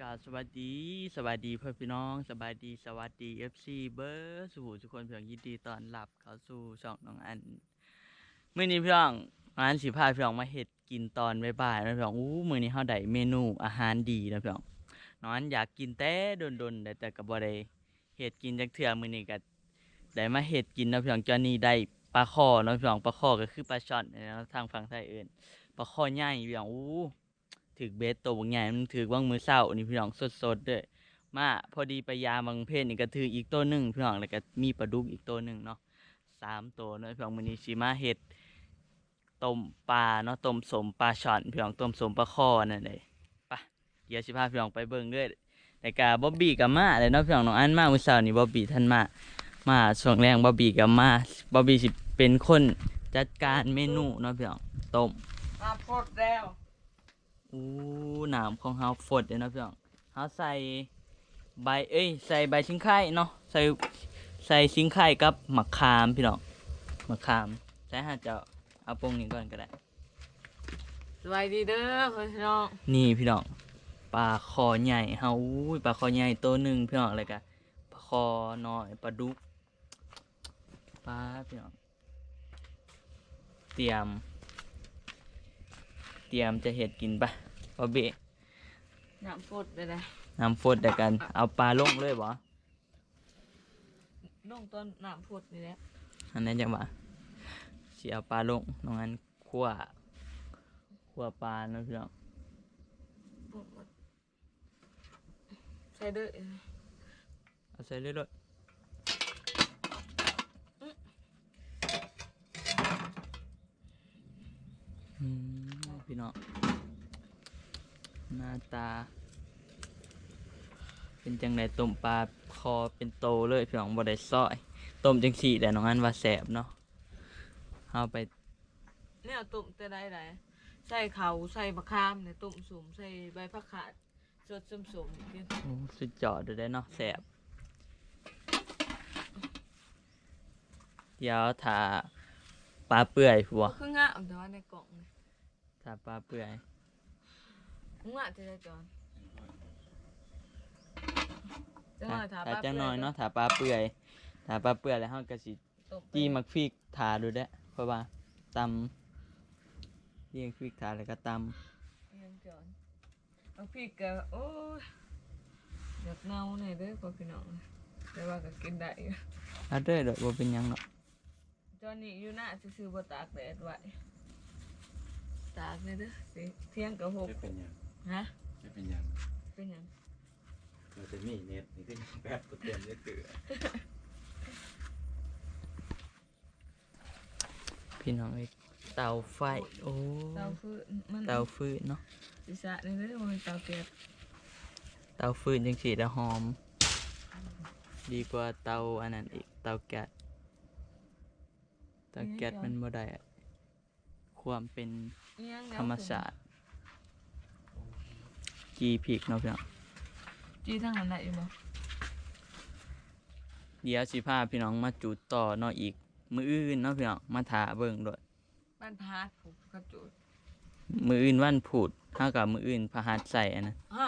กาสวัสดีสวัสดีเพื่อนพี่น้องสบายดีสวัสดี FC เบอร์สู่ทุกคนเพียงยินดีตอนรับเข้าสู่ช่องน้องอันมื้อนี้พี่น้องงานสิพาพี่น้องมาเฮ็ดกินตอนบ่ายๆนะพี่น้องอู้มื้อนี้เฮาได้เมนูอาหารดีนะพี่น้องน้องอยากกินแต่ดนๆแต่แต่ก็บ่ได้เฮ็ดกินจักเทื่อมื้อนี้ก็ได้มาเฮ็ดกินนะพี่น้องจอนนี้ได้ปลาข้อเนะพี่น้องปลาข้อก็คือปลาช่อนนะทางฝั่งไทยเอิ้นปลาข้อใหญ่พี่น้องอู้ ถึกเบสตัวบางใหญ่มันถือว่างมือเศร้านี่พี่น้องสดๆเด้อมาพอดีไปยาบางเพศนี่ก็ถืออีกตัวหนึ่งพี่น้องแล้วก็มีปลาดุกอีกตัวหนึ่งเนาะสามตัวเนาะพี่น้องมื้อนี้สิมาเฮ็ดต้มปลาเนาะต้มสมปลาช่อนพี่น้องต้มสมปลาคอนั่นเลยไปเดี๋ยวสิพาพี่น้องไปเบิ่งด้อแต่กาบ๊อบบี้กับมาเลยเนาะพี่น้องน้องอันมามื้อเช้านี่บ๊อบบี้ท่านมามาช่วงแรงบ๊อบบี้กับมาบ๊อบบี้สิเป็นคนจัดการเมนูเนาะพี่น้องต้มมาพดแล้ว อู้หนามของเฮาฝดเลยเนาะพี่น้องเฮาใส่ใบเอ้ยใส่ใบชิงไข่เนาะใส่ใส่ชิงไข่กับมะขามพี่น้องมะขามใส่หาเจ้าเอาปรุงนี้ก่อนก็ได้สบายดีเด้อพี่น้องนี่พี่น้องปลาคอใหญ่เฮาอุ้ยปลาคอใหญ่ตัวหนึ่งพี่น้องอะไรกันปลาคอน้อยปลาดุกปลาพี่น้องเตรียม เตรียมจะเห็ดกินปะ ปลาเบะน้ำพดไปเลยน้ำฟดเดียวกัน เอาปลาลงเลยบ่ลงต้นน้ำพดนี่แหละอันนั้นจังหวะสิเอาปลาลงตรงนั้นคั่วคั่วปลาเนาะพี่น้องพดหมดใส่เด้อเอาใส่เลยด้วยอืมพี่น้อง หน้าตา เป็นจังไดต้มปลาคอเป็นโตเลยพี่น้องบ่ได้ซอยต้มจังสี่แต่น้องอันว่าแสบเนาะเอาไปเนี่ยตุ่มแต่ได้ไรใส่เขาใส่มะขามเนี่ยตุ่มสมใส่ใบผักขาดสดสมสมกินโอ้สุดยอดเลยได้เนาะแสบเดี๋ยวถ้าปลาเปื่อยผัวคืองะแต่ว่าในกล่องเนี่ยถ้าปลาเปื่อย งะจะได้จอนจังหถ้าน่อยถามถ้าป้าจังน้อยปื่เนาะถ้าปลาเปื่อยถ้าปลาเปื่อยแล้วเฮาก็สิตุ่มจี้มักพริกทาดูเด้อเพราะว่าตำจี้มักพริกทาแล้วก็ตยังจอนเอาพริกกะโอ้ยอยากเน่าหน่อยเด้อพ่อพี่น้องแต่ว่าก็กินได้อยู่ำเอาเด้อเด้อบ่เป็นหยังเนาะจอนนี่อยู่หน้าซื้อๆบ่ตากแดดไว้ตากเลยเด้อสิเที่ยงกับหกไม่เป็นหยัง ฮะไม่เป็นหยังเป็นหยังเราจะมีเน็ตนี่ก็ยังแบบตัวเต็มเลยเตือพี่น้องเอ้ยเตาไฟโอ้เตาฟืนมันเตาฟืนเนาะศีรษะนี่เด้อบ่แมันเตาแก๊สเตาฟืนจังสีแล้วหอม ดีกว่าเตาอันนั้นอีกเตาแก๊สเตาแก๊สมันบ่ได้อะความเป็นอิหยังแนวธรรมชาติ กีพริกเนาะพี่น้องจีทางนั้นได้อยู่บ่เดี๋ยวสิพาพี่น้องมาจุดต่อเนาะอีก มืออื่นเนาะพี่น้องมาถาเบิ่งด้วยบ้านพาดผูกกระจุดมืออื่นวันพูดเท่ากับมืออื่นพระหัสใส่อันนั้นฮะ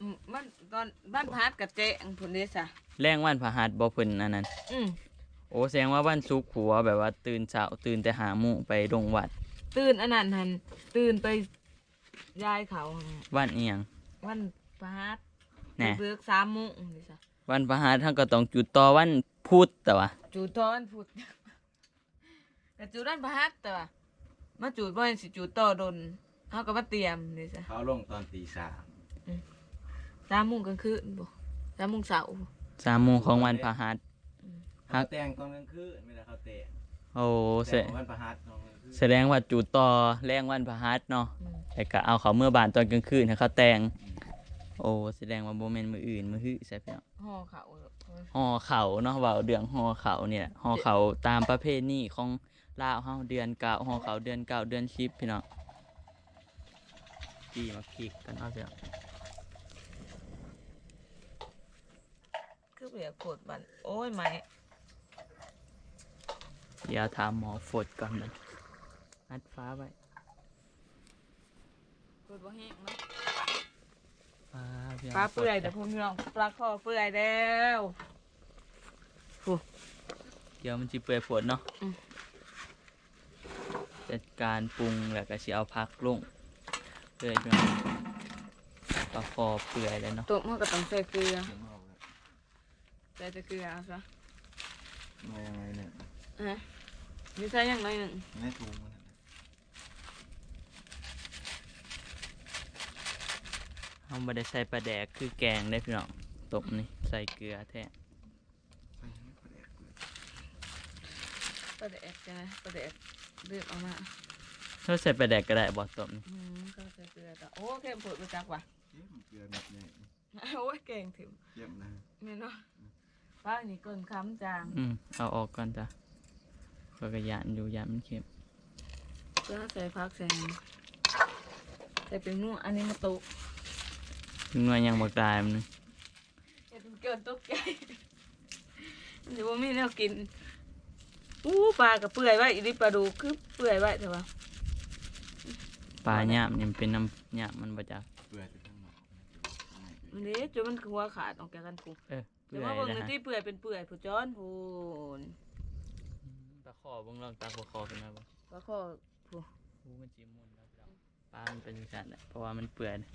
อืมบ้านตอนบ้านพาดกับเจ๊อังพุ่นเด้ซะแรงวันพระหัสบ่เพิ่นอันนั้น อืมโอ้แสดงว่าวันศุกร์ผัวแบบว่าตื่นเช้าตื่นแต่หาโมุไปโรงวัด ตื่นอันนั้นหันตื่นไปยายเขาหั่นน่ะวันเอียง วันพาดแหน่เบิก3:00นนี่ซะวันพระหัสเฮาก็ต้องจุดต่อวันพุธแต่ว่าจูดตอนพุดกระจูดด้านพาดแต่ว่ามาจูดบ่ให้สิจูดต่อดนเฮาก็มาเตรียมนี่ซะเขาลงตอนตีสามสามโมงกลางคืนบ่สามโมงเช้าบ่สามโมงของวันพระหัสฮัเขากแต่งตอนกลางคืนไม่ได้เขาแต่ง โอ้แสแต่งวันประหัสตอนกลางคืนแสดงว่าจุดต่อแรงวันพระหัสเนาะอืมแต่ก็เอาเขาเมื่อบานตอนกลางคืนให้เขาแต่ง โอ้แสดงว่าบ่แม่นมืออื่นมือหื้อใช่พี่น้องห่อเขาเออห่อเขาเนาะเว่าเดืองห่อเขาเนี่ยห่อเขาตามประเพณีของลาวเฮาเดือนเก้าห่อเขาเดือนเก้าเดือนสิบพี่น้องจีมาพริกกันเอาเสีย คือเบียกโคตรบันโอ้ยไหม เดี๋ยวถามหมอฝดก่อนมันอัดฟ้าไว้โคตรบ่แห้งเนาะฟ้าพี่ปลาเปื่อยแต่ผมพี่น้องปลาคอเปื่อยแล้วเดี๋ยวมันสิเปื่อยผดเนาะอืมจัดการปรุงแล้วก็สิเอาผักลงเปื่อยพี่น้องปลาคอเปื่อยแล้วเนาะตัวมันก็ต้องใส่เกลือเสียงออกแล้วใส่แต่เกลือเอาซะมายังไงเนี่ย ฮะนี่ใส่อย่างไรหนึ่งไม่ถูกมันเฮาบ่ได้ใส่ปลาแดกคือแกงได้พี่น้องตบนี่ใส่เกลือแท้ใส่ให้ประเด็กเลยปลาแดกจ้ะปลาแดกเลือกเออกมาถ้าใส่ปลาแดกก็ได้บ่ตบนี่อืมก็ใส่เกลือต่อโอ้เข้มข้นไปจักว่ะเอ๊ะมันเกลือแบบนี้โอ้ยเก่งถึงเยี่ยมนะแม่เนาะป้านี่ก้นค้ำจางอืมเอาออกก่อนจ้ะ ข้อยก็ยานอยู่ยานมันเค็มเพื่อใส่พักใส่หยังใส่เป็นนู่นอันนี้มาตุกถึงว่ายังบ่ตายมันนึงเห็นเกินตกใจมันจะว่ามีแนวกินอู้ปลากับเปื่อยไว้อีนี่ปลาดูคือเปื่อยไว้แต่ว่าปลาหยามนี่มันเป็นน้ำหยามมันบ่จักเกลือจะข้างนอกมันเด้จนมันหัวขาดออกจากกันผูเออแต่เปื่อว่ายเบิ่งนะในฮะ ที่เปื่อยเป็นเปื่อยผู้จ้อนพูนปลาค อเบิ่งลองตาปลาคอขึ้นมาบ่ปลาข้อผูหูมันสิมุนแล้วพี่น้องปลามันเป็นจังซั่นแหละเพราะว่ามันเปื่อยนะ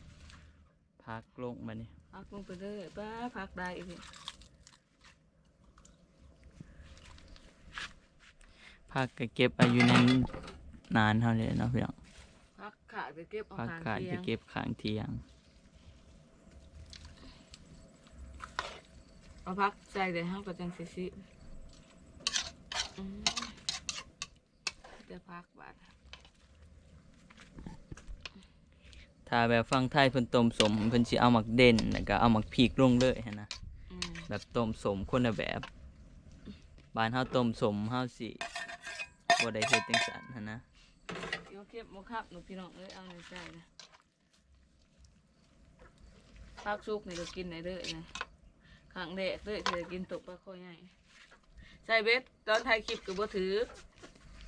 พักลงมานี่พักลงไปเลยป้าพักได้อีกทีพักก็เก็บอายุนั้นนานเท่าเลยเนาะพี่น้องพักขาดไปเก็บเอาพักหางขาดเทียจะงเก็บข้างเที่ยง เอาพักใส่เดี๋ยวห้างก็จังสิสิอืม จะพักบาดถ้าแบบฟังไทยเพิ่นต้มสมเพิ่นสิเอาหมักเด่นแล้วก็เอาหมักพริกลงเลยหันนะอืมแบบต้มสมคนละแบบบ้านเฮาต้มสมเฮาสิบ่ได้เฮ็ดจังซั่นหันนะเดี๋ยวเก็บหมครับหนูพี่น้องเอ้ยเอาในใจนะพักซุกนี่ก็กินได้เลยนะขังแดกเลยเธอกินตกปลาข้อใหญ่ใส่เบ็ดตอนถ่ายคลิปก็บ่ถือ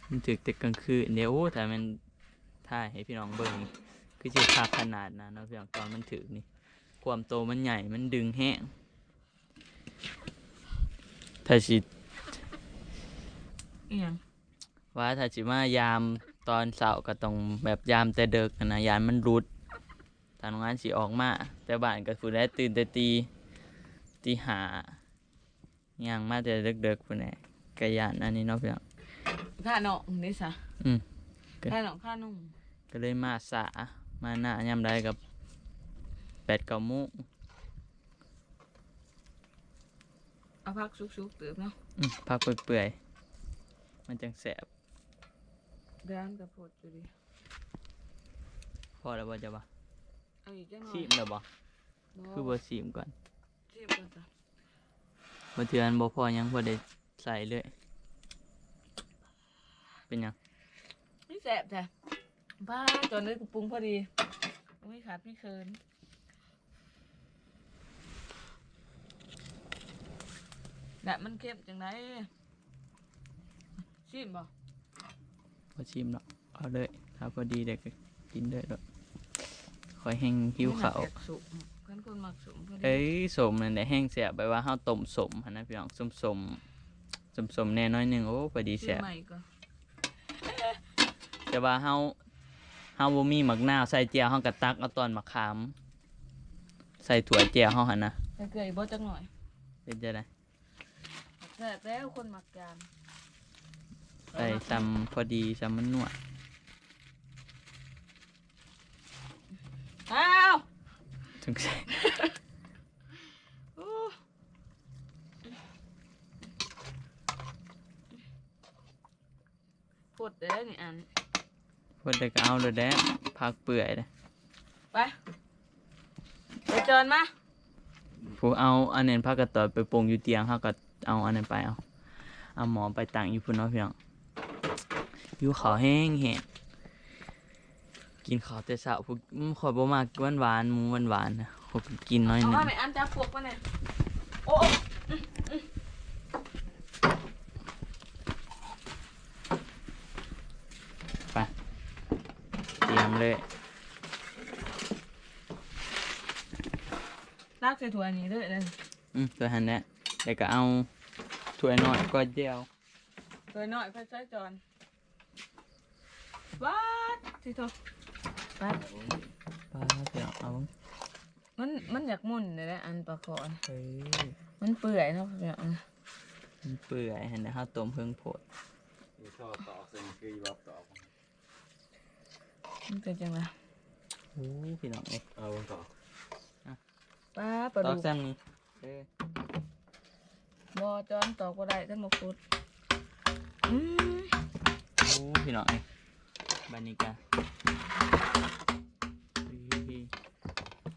มันถึกแต่กลางคืนเดี๋ยวถ้ามันถ่ายให้พี่น้องเบิ่งคือสิคักขนาดนั้นเนาะพี่น้องตอนมันถึกนี่ ความโตมันใหญ่มันดึงแห้งถ้าสิอีหยังว่าถ้าสิมายามตอนเช้าก็ต้องแบบยามแต่เด็กนะยามมันรุดทางโรงงานสิออกมา แต่บ้านก็ฟูได้ตื่นแต่ตีตีหาย่างมาแต่เด็กๆพุ่นแหละกะยานอันนี้เนาะพี่น้อง ข้าน้องนี่ซะอืมข้าน้องข้านุ่งก็เลยมาสามาหน้ายามใดกับแปดเก้าโมงเอาพักซุกๆเติมเนาะอืมพักเปื่อยๆมันจังแสบร้านกระโพดอยู่ดิพอแล้วบ่จะบ่เอาอีกจังหน่อยซีมแล้วบ่คือบ่ซีมก่อนชิมก่อนจ้ะบ่เทื่ออันบ่พอหยังบ่ได้ใส่เลย เป็นหยังนี่แสบจ้ะบ้าจนเลยกูปรุงพอดี อุ้ยขาดพี่เคินแดดมันเข้มจังไดชิมบ่บ่ชิมหรอกเอาเลยถ้าพอดีเด็กก็กินเลยดอกคอยแห้งหิวข้าวไม่น่แตกสุกเพื่อนคนมักสุกพอดีเอ้ยสมนั่นแหละแห้งแสบไปว่าเฮาต้มสมหั่นนะพี่น้องสมสมสมสมๆแน่น้อยหนึงโอ้พอดีแสซื้อบใหม่ก็ แต่ว่าเฮาเฮาบ่มีหมักนาวใส่แจ่วเฮาก็ตักเอาตอนมะขาม ใส่ถั่วแจ่วเฮาหั่นนะแต่เกลืออีกบ่จังหน่อยเป็นจังได๋แสบแล้วคนมักจานใส่ซ้ำพอดีซ้ำมันนัวอ้าวถึงใส่โอ้ปวดเด้อนี่อัน พอได้ก็เอาเลยแด้พักเปื่อยเด้ไปไปเจิญมาผู้เอาอันนั้นพักกระต่อยไปปรุงอยู่เตียงเฮาก็เอาอันนั้นไปเอาเอาหมอไปตั้งอยู่พุ่นเนาะพี่น้องอยู่ขาวแห้งแห้งกินข้าวแต่เช้าพวกอืมขอยบ่มักหวานหวานๆหมูหวานหวานๆนะขอยก็กินน้อยหเอานึงมาไม่อันจับพวกมาเนี่ยโอ้โอ้ เตรียมเลยตักใส่ถ้วยนี้เลยเลยอืมตัวหันแหละแล้วก็เอาถ้วยน้อยก็เดียวถ้วยน้อยไปใส่จอนวัดสิโทวัดปลาเดี๋ยวเอามันมันอยากมุ่นเลยนะอันปลาคอนเฮ้ยมันเปื่อยเนาะเดี๋ยวมันเปื่อยหันนะข้าวต้มเพิ่งโผด มีท่อตอกเส้นคือบอกตอก มันเป็นจังไงโอ้พี่น้องเอ้ยเอาบนตอกปลาปลาตอดุกกซ้ำนี่เออบอจอนตอกก็ได้ท่านบอกฟุดอืมโอ้พี่น้องเอ้ยบานิกาพี่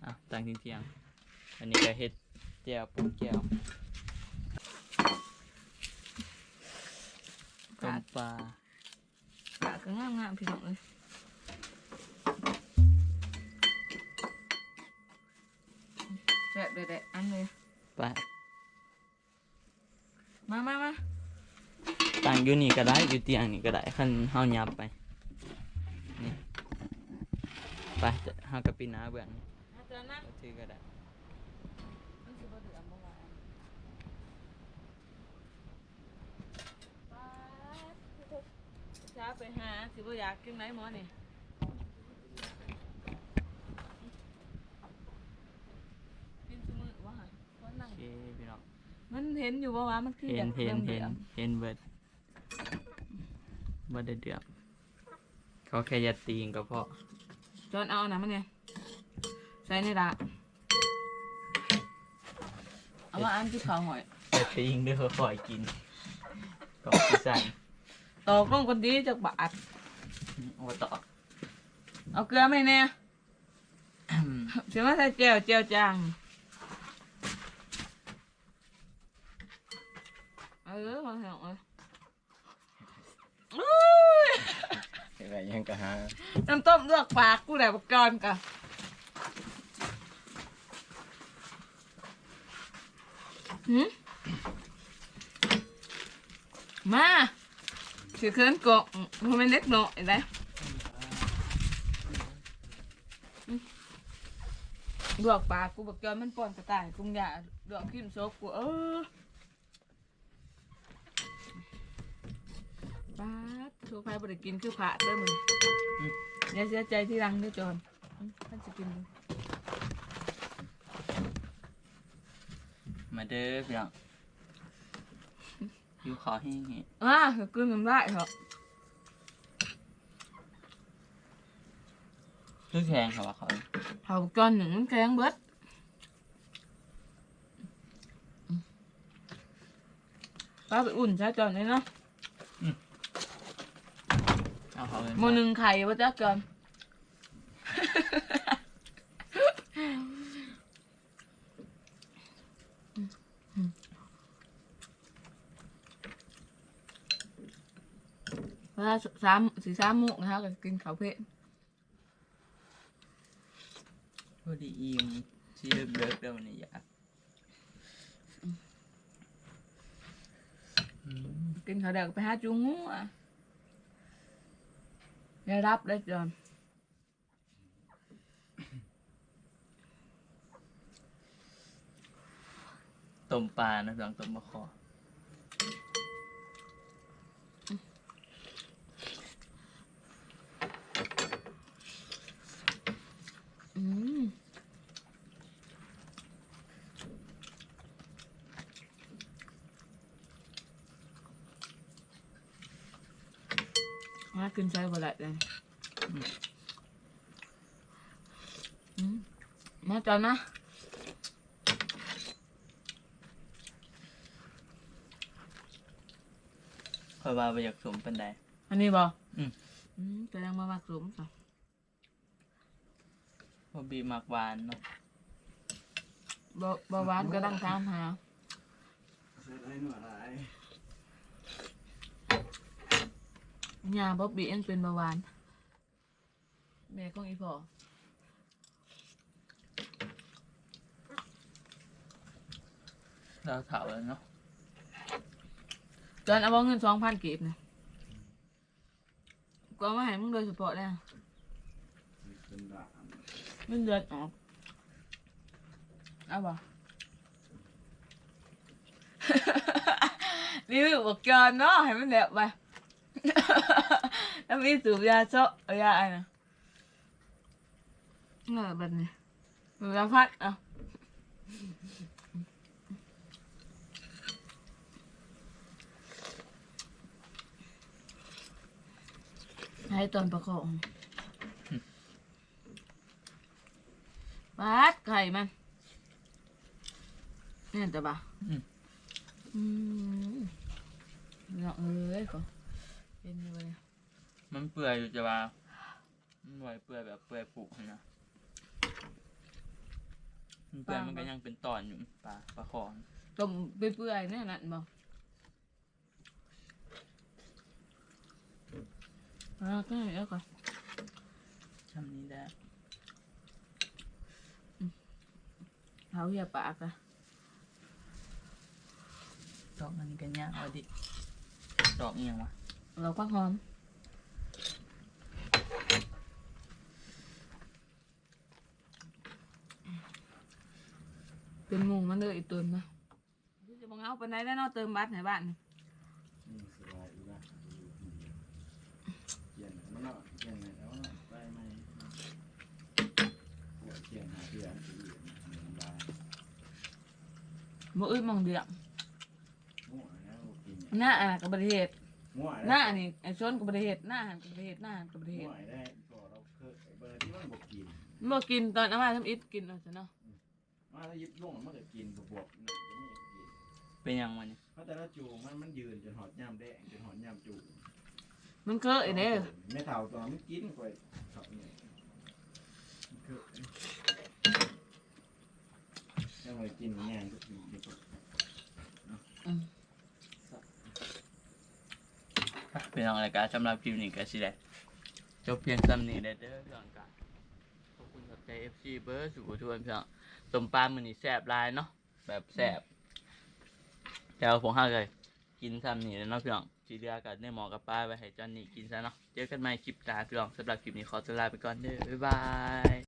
อะต่างทิ้งเทียงอันนี้ก็เฮ็ดแจ่วปูแก้วต้มปลา ปลาก็งามงามๆพี่น้องเลย แซ่บเลยแหละอันเลยปลามามามาต่างอยู่นี่ก็ได้อยู่เตียงนี่ก็ได้คันเฮายับไปนี่ไปจะเฮากะปีหนาเบื้องนี่อาจารย์นะถือก็ได้มันสิบ่เดือดบ่หวานปลาช้าไปหาสิบ่อยากกินไหนหมอนี่กินซุมื้อว่าหั่นคนนั่ง โอเคพี่น้อง มัน เห็นอยู่บ่ว่ามันคือเห็อนยากเห็นเดืเห็อนดเห็นเบิดบ่ได้เดือบเขาแค่ยัดตีงก็พอจอนเอาอันนั้นมาเนี่ยใส่ในดาเอามาอันที่เขาหอยยัดตีงด้วยค่อยๆกินก็สิสั่นตอกลงคนดีจากบาทโอ้ต่อเอาเกลือไหมเนี่ยเสียมาใส่เจียวเจียวจาง เออมาเถอะเอาอุ้ยเห็นไหมยังกะหาน้ำต้มเลือกปากกูแหละบักกอนกะหืมมาสิเคินกกมันเป็นเล็กน้อยนะลวกปากกูบักจอนมันปอนกระต่ายกุ้งยาลวกกินซบกูเออ ป้าดทั่วไปบ่ได้กินคือผ่าเด้อมึงอย่าเสียใจที่รังเด้วยจอนท่านจะกินมาเด้อพี่น้องอยู่ขอให้เห็นอ่าเดี๋ยวกลืนน้ำลายเถอคือแข็งเขาว่าเขาเผาจอนหนึ่งมันแกงเบิดป้าไปอุ่นใช้จอนเลยเนาะ เอาเขาเลยโมหนึ่งไข่ว่าจ้าจอนวลาสามสี่สามโมุกนะคะก็กินข้าวเพะพอดีอิ่มชีเลิกเลิกเดี๋ยวันนี้อยากกินข้าวแดกไปหาจูงูอะ ได้รับได้จอนต้มปลานะพี่น้องต้มมะขอม มากินใช้บ่ได้เลยอืมมาจอนนะคอยว่าไปอยากสมเป็นได อันนี้บ่อืม อืมแสดงมามักสมจ้ะพอบีมักหวานเนาะบ่บ่หวานก็ดังตามหา เส้นไรหน่วยไร ญาบ๊อบบี้เองเป็นเบาหวาน แม่ของอีพ่อเราเถาแล้วเนาะจอนเอาบ่เงินสองพันกีบนะกูเอามาให้มึงโดยเฉพาะเลยนะเป็นด่านมันเดือดออกเอาบ่รีวิวบอกจอนเนาะให้มันแบบไป แล้วมีสูบยาโซะเอายาอะไรนะเออแบบนี้สูบยาพัดเอะให้ตอนประกอบปัดไข่มันเนี่ยแต่บ่าอืมอืมเนาะเอ้ยก็ เป็นยังไงมันเปื่อยอยู่จะว่ามันไหวเปื่อยแบบเปื่อยปุนะมันเปื่อยมันก็ยังเป็นตอนอยู่ปลาปลาคอนต้มเปื่อยๆเนี่ยนั่นบ่อ่าก็เดี๋ยวก่อนทำนี้ได้เขาอย่าปากอะดอกมันนี้กันยากเอาดิดอกเอียงวะ เราควักหอม เป็นมุงมันเลยอีตุนนะจะมองเอาไปไหนได้เนอเติมบัตรในบ้านบายดีละเขียนมันเนาะเขียนไหนแล้วเนาะไปไหมปวดเขียนมืออื่นมองเดียวมั่วแล้วกินหน้าอะกับบริเหตุ มั่วหน้านี่ไอ้ชนกับบริเหตุหน้าหันกับบริเหตุหน้าหันกับบริเหมั่วตุได้พอเราเคยเบอร์ที่มันบอกกินเมื่อกินตอนอามาทำอิฐกินเอาซะเนาะมาแล้วยึดลงมันก็กินบวกๆนั่นก็ไม่กินเป็นยังวะเนี่ยเพราะแต่ละจูมันมันยืนจนหอดย่ำแดงจนหอดย่ำจูมันเคยเด้อไม่เท่าตอนมันกินกว่าเขาเนี่ยคือยังไงกินงานก็กินเดี๋ยวก็ อืม เป็นยังไงกันสำหรับคลิปนี้ก็สิได้จบเพียงซ้ำนี้ได้เด้อเพื่อนกันขอบคุณกับใจ FC เบอร์สุขทุกคนเพื่อนต้มปลามือนี้แซ่บลายเนาะแบบแซ่บแต่ว่าผมห้าเลยกินซ้ำนี้แล้วเนาะเพื่อนที่เหลือก็ได้หมอกับป้าไว้ให้จอนนี่กินซะเนาะเจอกันใหม่คลิปหน้าเพื่อนสำหรับคลิปนี้ขอตัวลาไปก่อนเด้อบ๊ายบาย